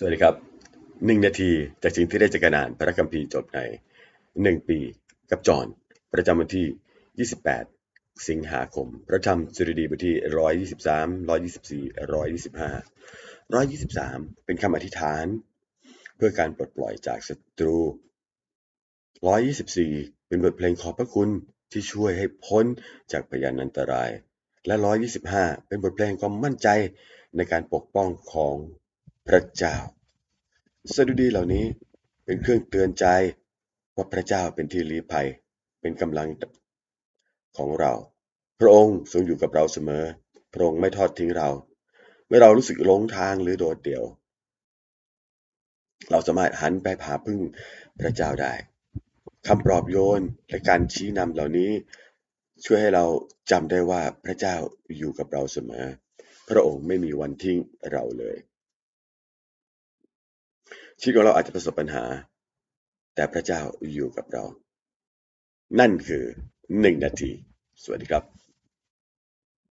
สวัสดีครับหนึ่งนาทีจากสิ่งที่ได้จากการอ่านพระคัมภีร์จบในหนึ่งปีกับจอห์นประจำวันที่ 28 สิงหาคม พระธรรมสดุดีบทที่ 123 124 125 123 เป็นคำอธิษฐาน เพื่อการปลดปล่อยจากศัตรู 124 เป็นบทเพลงขอบพระคุณที่ช่วยให้พ้นจากพยานอันตราย และ 125 เป็นบทเพลงความมั่นใจในการปกป้องของ พระเจ้า สดุดีเหล่านี้เป็นเครื่องเตือนใจว่าพระเจ้าเป็นที่ลี้ภัย เป็นกำลังของเรา พระองค์ทรงอยู่กับเราเสมอ พระองค์ไม่ทอดทิ้งเรา เมื่อเรารู้สึกหลงทางหรือโดดเดี่ยว เราสามารถหันไปหาพึ่งพระเจ้าได้คำปลอบโยนและการชี้นำเหล่านี้ ช่วยให้เราจำได้ว่าพระเจ้าอยู่กับเราเสมอ พระองค์ไม่มีวันทิ้งเราเลย ชีวิตของเราอาจจะประสบปัญหา แต่พระเจ้าอยู่กับเรา นั่นคือหนึ่งนาที สวัสดีครับ